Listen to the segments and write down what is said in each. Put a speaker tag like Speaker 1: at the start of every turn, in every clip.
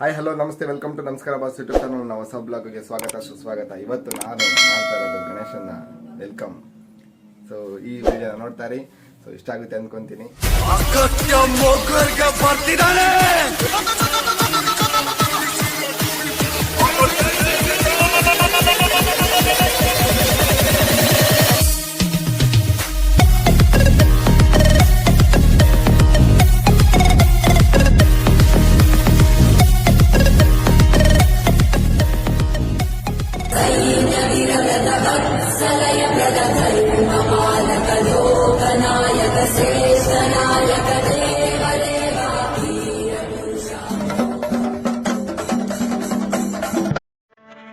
Speaker 1: Hi hello ನಮಸ್ತೆ welcome to ನಮಸ್ಕಾರ boss YouTube channel ನಾವು ಹೊಸ ಬ್ಲಾಗ್ಗೆ ಸ್ವಾಗತ, ಸುಸ್ವಾಗತ. ಇವತ್ತು ನಾನು ಮಾಡ್ತಾ ಇರೋದು ಗಣೇಶನ್ನ ವೆಲ್ಕಮ್ ಸೊ ಈ ವಿಡಿಯೋ ನೋಡ್ತಾರೆ ಸೊ ಇಷ್ಟ ಆಗುತ್ತೆ ಅಂದ್ಕೊಂತೀನಿ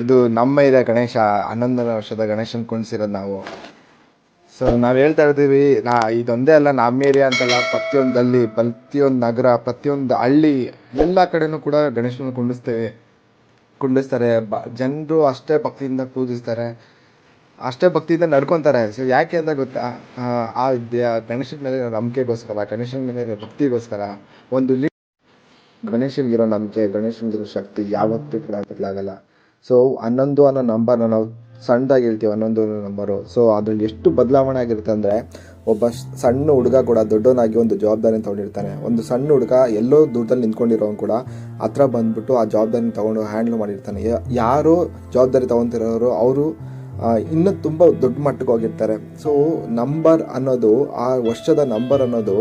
Speaker 1: ಇದು ನಮ್ಮ ಇದೆ ಗಣೇಶ, ಹನ್ನೊಂದನೇ ವರ್ಷದ ಗಣೇಶನ್ ಕುಣಿಸಿರೋದು ನಾವು. ಸೊ ನಾವು ಹೇಳ್ತಾ ಇರ್ತೀವಿ, ನಾ ಇದೊಂದೇ ಅಲ್ಲ, ನಮ್ಮ ಏರಿಯಾ ಅಂತಲ್ಲ ಪ್ರತಿಯೊಂದಲ್ಲಿ ಪ್ರತಿಯೊಂದು ನಗರ, ಪ್ರತಿಯೊಂದು ಹಳ್ಳಿ, ಎಲ್ಲ ಕಡೆನೂ ಕೂಡ ಗಣೇಶನ ಕುಂಡಿಸ್ತೇವೆ. ಕುಂಡಿಸ್ತಾರೆ, ಬ, ಜನರು ಅಷ್ಟೇ ಭಕ್ತಿಯಿಂದ ಪೂಜಿಸ್ತಾರೆ. ಅಷ್ಟೇ ಭಕ್ತಿಯಿಂದ ನಡ್ಕೊತಾರೆ. ಸೊ ಯಾಕೆ ಅಂತ ಗೊತ್ತಾ? ಆ, ಗಣೇಶನ ಮೇಲೆ ನಂಬಿಕೆಗೋಸ್ಕರ ಗಣೇಶನ ಮೇಲೆ ಭಕ್ತಿಗೋಸ್ಕರ ಒಂದು ಲಿ ಗಣೇಶನಿಗಿರೋ ನಂಬಿಕೆ ಗಣೇಶನಿಗಿರೋ ಶಕ್ತಿ ಯಾವತ್ತೂ ಕೂಡ ಬದಲಾಗಲ್ಲ ಸೊ ಹನ್ನೊಂದು ಅನ್ನೋ ನಂಬರ್ನ ನಾವು ಸಣ್ಣದಾಗಿ ಹೇಳ್ತೀವಿ ಹನ್ನೊಂದು ಅನ್ನೋ ನಂಬರು. ಸೊ ಅದ್ರಲ್ಲಿ ಎಷ್ಟು ಬದಲಾವಣೆ ಆಗಿರುತ್ತೆ ಅಂದರೆ ಒಬ್ಬ ಸಣ್ಣ ಹುಡುಗ ಕೂಡ ದೊಡ್ಡವನಾಗಿ ಒಂದು ಜವಾಬ್ದಾರಿನ ತಗೊಂಡಿರ್ತಾನೆ. ಒಂದು ಸಣ್ಣ ಹುಡುಗ ಎಲ್ಲೋ ದೂರದಲ್ಲಿ ನಿಂತ್ಕೊಂಡಿರೋನು ಕೂಡ ಹತ್ರ ಬಂದ್ಬಿಟ್ಟು ಆ ಜವಾಬ್ದಾರಿನ ತೊಗೊಂಡು ಹ್ಯಾಂಡ್ಲ್ ಮಾಡಿರ್ತಾನೆ. ಯಾರು ಜವಾಬ್ದಾರಿ ತಗೊತಿರೋರು ಅವರು ಇನ್ನೂ ತುಂಬ ದೊಡ್ಡ ಮಟ್ಟಕ್ಕೆ ಹೋಗಿರ್ತಾರೆ. ಸೊ ನಂಬರ್ ಅನ್ನೋದು, ಆ ವರ್ಷದ ನಂಬರ್ ಅನ್ನೋದು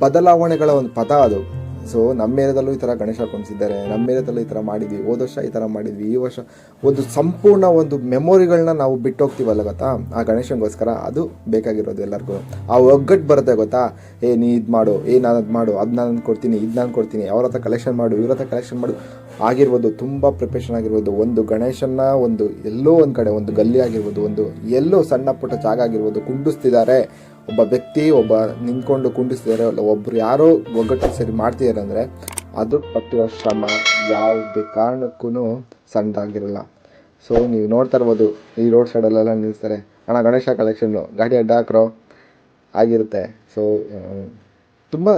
Speaker 1: ಬದಲಾವಣೆಗಳ ಒಂದು ಪದ ಅದು. ಸೊ ನಮ್ಮ ಏರಿಯಾದಲ್ಲೂ ಈ ಥರ ಗಣೇಶ ಕುಣಿಸಿದ್ದಾರೆ ನಮ್ಮ ಏರಿಯಾದಲ್ಲೂ ಈ ಥರ ಮಾಡಿದ್ವಿ. ಹೋದ ವರ್ಷ ಈ ಥರ ಮಾಡಿದ್ವಿ. ಈ ವರ್ಷ ಒಂದು ಸಂಪೂರ್ಣ ಒಂದು ಮೆಮೊರಿಗಳನ್ನ ನಾವು ಬಿಟ್ಟು ಹೋಗ್ತೀವಲ್ಲ ಗೊತ್ತಾ? ಆ ಗಣೇಶನಿಗೋಸ್ಕರ ಅದು ಬೇಕಾಗಿರೋದು ಎಲ್ಲರಿಗೂ. ಆ ಒಗ್ಗಟ್ಟು ಬರುತ್ತೆ ಗೊತ್ತಾ? ಏ, ನೀ ಇದು ಮಾಡು. ಏ, ನಾನು ಅದು ಮಾಡು. ಅದು ನಾನು ಕೊಡ್ತೀನಿ, ಇದು ನಾನು ಕೊಡ್ತೀನಿ. ಅವ್ರ ಹತ್ರ ಕಲೆಕ್ಷನ್ ಮಾಡು, ಇವ್ರ ಹತ್ರ ಕಲೆಕ್ಷನ್ ಮಾಡು ಆಗಿರ್ಬೋದು. ತುಂಬ ಪ್ರಿಪ್ರೇಷನ್ ಆಗಿರ್ಬೋದು. ಒಂದು ಗಣೇಶನ ಒಂದು ಎಲ್ಲೋ ಒಂದು ಕಡೆ, ಒಂದು ಗಲ್ಲಿ ಆಗಿರ್ಬೋದು ಒಂದು ಎಲ್ಲೋ ಸಣ್ಣ ಪುಟ್ಟ ಜಾಗ ಆಗಿರ್ಬೋದು. ಕುಂಡಿಸ್ತಿದ್ದಾರೆ. ಒಬ್ಬ ವ್ಯಕ್ತಿ, ಒಬ್ಬ ನಿಂತ್ಕೊಂಡು ಕುಂಡಿಸ್ತಿದ್ದಾರೆ ಅಲ್ಲ, ಒಬ್ರು ಯಾರೋ ಒಗ್ಗಟ್ಟು ಸರಿ ಮಾಡ್ತಿದ್ದಾರೆ ಅಂದರೆ ಅದು ಪಟ್ಟಿರೋ ಶ್ರಮ ಯಾವುದೇ ಕಾರಣಕ್ಕೂ ಸಣ್ಣದಾಗಿರಲ್ಲ. ಸೊ ನೀವು ನೋಡ್ತಾ ಇರ್ಬೋದು, ಈ ರೋಡ್ ಸೈಡಲ್ಲೆಲ್ಲ ನಿಲ್ಲಿಸ್ತಾರೆ. ಅಣ್ಣ, ಗಣೇಶ ಕಲೆಕ್ಷನ್ನು ಗಾಡಿ ಅಡ್ಡ ಹಾಕ್ರೋ ಆಗಿರುತ್ತೆ. ಸೊ ತುಂಬ,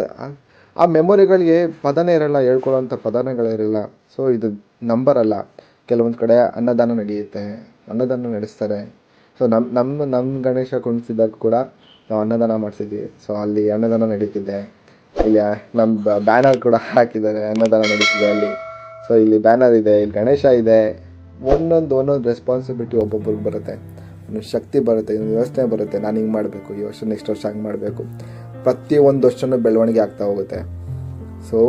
Speaker 1: ಆ ಮೆಮೊರಿಗಳಿಗೆ ಪದನೇ ಇರಲ್ಲ, ಹೇಳ್ಕೊಳ್ಳೋಂಥ ಪದನೆಗಳಿರಲ್ಲ ಸೊ ಇದು ನಂಬರ್ ಅಲ್ಲ. ಕೆಲವೊಂದು ಕಡೆ ಅನ್ನದಾನ ನಡೆಯುತ್ತೆ, ಅನ್ನದಾನ ನಡೆಸ್ತಾರೆ. ಸೊ ನಮ್ಮ ನಮ್ಮ ನಮ್ಮ ಗಣೇಶ ಕುಣಿಸಿದಾಗ ಕೂಡ ನಾವು ಅನ್ನದಾನ ಮಾಡಿಸಿದ್ವಿ. ಸೊ ಅಲ್ಲಿ ಅನ್ನದಾನ ನಡೀತಿದೆ. ಇಲ್ಲಿ ನಮ್ಮ ಬ್ಯಾನರ್ ಕೂಡ ಹಾಕಿದ್ದಾರೆ. ಅನ್ನದಾನ ನಡೀತಿದೆ ಅಲ್ಲಿ. ಸೊ ಇಲ್ಲಿ ಬ್ಯಾನರ್ ಇದೆ, ಇಲ್ಲಿ ಗಣೇಶ ಇದೆ. ಒಂದೊಂದು ಒಂದೊಂದು ರೆಸ್ಪಾನ್ಸಿಬಿಲಿಟಿ ಒಬ್ಬೊಬ್ರಿಗೆ ಬರುತ್ತೆ. ಒಂದು ಶಕ್ತಿ ಬರುತ್ತೆ, ಒಂದು ವ್ಯವಸ್ಥೆ ಬರುತ್ತೆ. ನಾನು ಹಿಂಗೆ ಮಾಡಬೇಕು, ಈ ವರ್ಷ ನೆಕ್ಸ್ಟ್ ವರ್ಷ ಹಂಗೆ ಮಾಡಬೇಕು. ಪ್ರತಿ ಒಂದು ಬೆಳವಣಿಗೆ ಆಗ್ತಾ ಹೋಗುತ್ತೆ. ಸೊ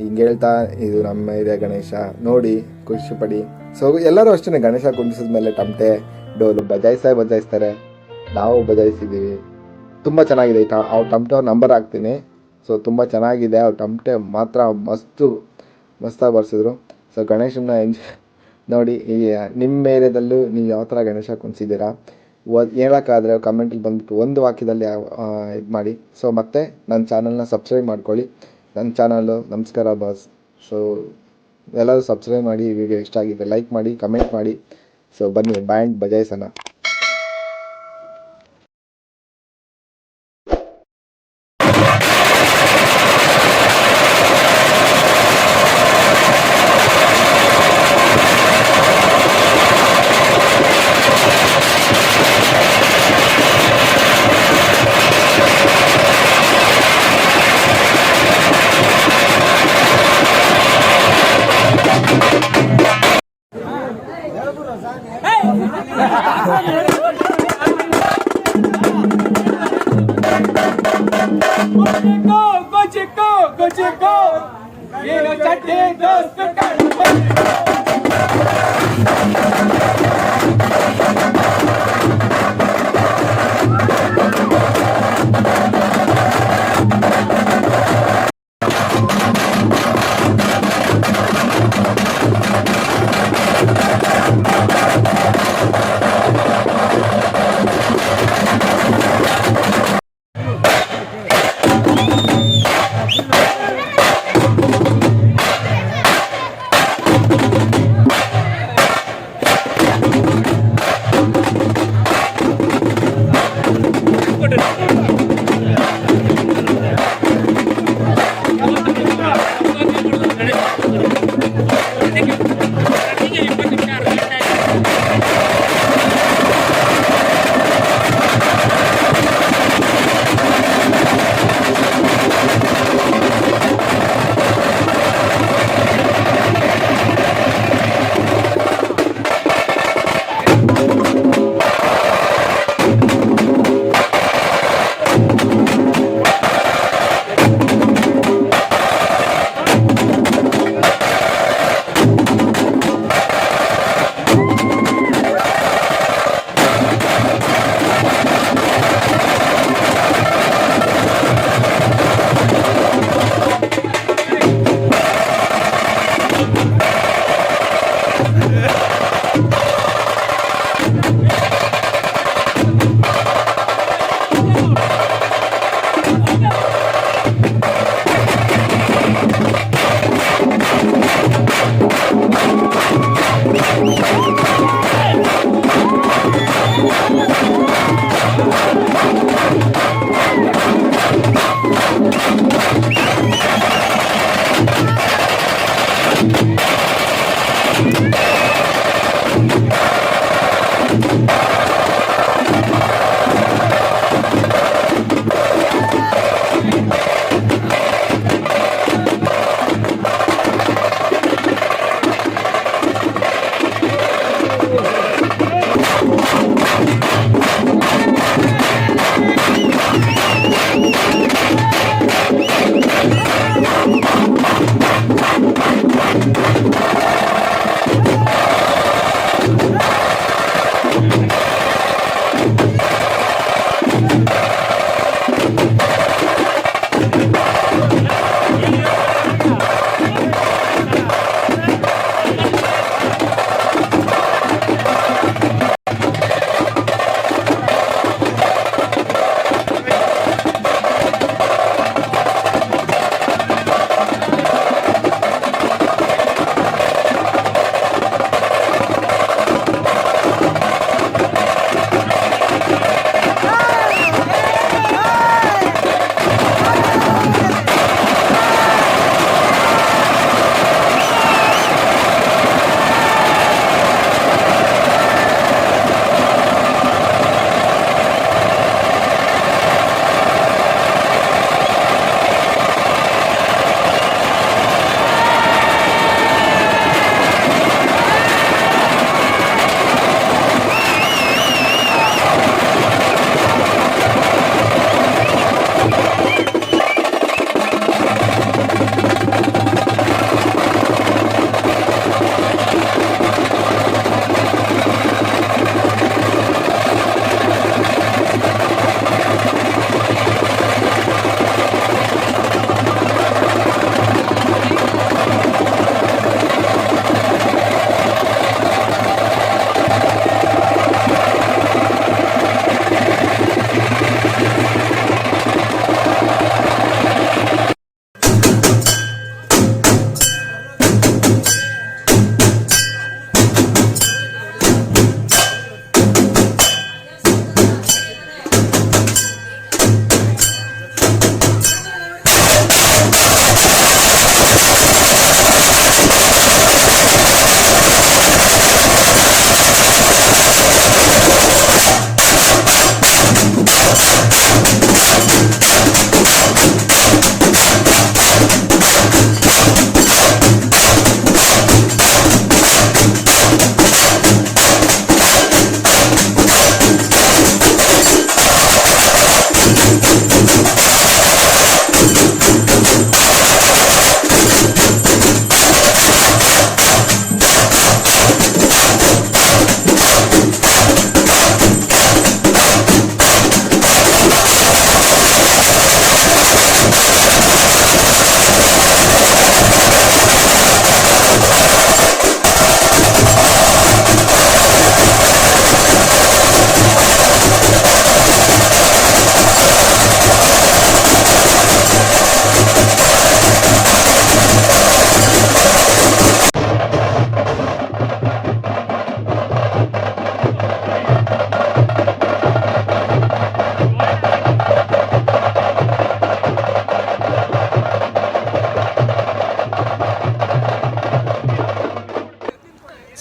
Speaker 1: ಹಿಂಗೆ ಹೇಳ್ತಾ, ಇದು ನಮ್ಮ ಏರಿಯಾ ಗಣೇಶ. ನೋಡಿ ಖುಷಿಪಡಿ ಸೊ ಎಲ್ಲರೂ ಅಷ್ಟೇ ಗಣೇಶ ಕುಂಡಿಸಿದ ಮೇಲೆ ಡೋಲು ಬಜಾಯಿಸೇ ಬಜಾಯಿಸ್ತಾರೆ ನಾವು ಬಜಾಯಿಸಿದ್ದೀವಿ. ತುಂಬ ಚೆನ್ನಾಗಿದೆ. ಈ ಟ, ಅವ್ರ ಅವ್ರ ನಂಬರ್ ಹಾಕ್ತೀನಿ. ಸೊ, ತುಂಬ ಚೆನ್ನಾಗಿದೆ. ಅವ್ರ ಟಮಟೆ ಮಾತ್ರ ಮಸ್ತು ಮಸ್ತಾಗಿ ಬರ್ಸಿದ್ರು. ಸೊ ಗಣೇಶನ ಎಂಜಾಯ್ ನೋಡಿ, ಈ ನಿಮ್ಮ ಏರಿಯಾದಲ್ಲೂ ನೀವು ಯಾವ ಥರ ಗಣೇಶ ಕುಣಿಸಿದ್ದೀರಾ? ಒ- ಹೇಳೋಕ್ಕಾದ್ರೆ ಕಮೆಂಟಲ್ಲಿ ಬಂದ್ಬಿಟ್ಟು ಒಂದು ವಾಕ್ಯದಲ್ಲಿ ಇದು ಮಾಡಿ. ಸೊ, ಮತ್ತೆ ನನ್ನ ಚಾನಲ್ನ ಸಬ್ಸ್ಕ್ರೈಬ್ ಮಾಡ್ಕೊಳ್ಳಿ. ನನ್ನ ಚಾನಲ್ಲು ನಮಸ್ಕಾರ ಬಾಸ್ ಸೊ ಎಲ್ಲರೂ ಸಬ್ಸ್ಕ್ರೈಬ್ ಮಾಡಿ ವಿಡಿಯೋ ಇಷ್ಟ ಆಗಿದೆ ಲೈಕ್ ಮಾಡಿ ಕಮೆಂಟ್ ಮಾಡಿ. ಸೊ ಬನ್ನಿ ಬ್ಯಾಂಡ್ ಬಜಾಯಿಸೋಣ
Speaker 2: Let you go. You know,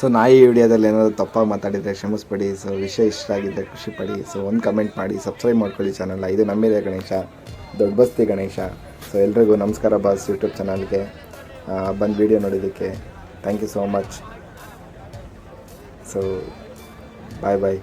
Speaker 1: so ನಾ ವಿಡಿಯೋದಲ್ಲಿ ಏನಾದರೂ ತಪ್ಪಾಗಿ ಮಾತಾಡಿದರೆ ಕ್ಷಮಿಸ್ಬೇಡಿ. ಸೊ ವಿಷಯ ಇಷ್ಟ ಆಗಿದ್ದರೆ ಖುಷಿಪಡಿ ಸೊ ಒಂದು ಕಮೆಂಟ್ ಮಾಡಿ, ಸಬ್ಸ್ಕ್ರೈಬ್ ಮಾಡ್ಕೊಳ್ಳಿ ಚಾನಲ್ ಇದು ನಮ್ಮಿದೆ ಗಣೇಶ, ದೊಡ್ಡ ಬಸ್ತಿ ಗಣೇಶ. ಸೊ ಎಲ್ರಿಗೂ ನಮಸ್ಕಾರ ಬಾಸ್ ಯೂಟ್ಯೂಬ್ ಚಾನಲ್ಗೆ ಬಂದು ವಿಡಿಯೋ ನೋಡಿದ್ದಕ್ಕೆ thank you so much so bye bye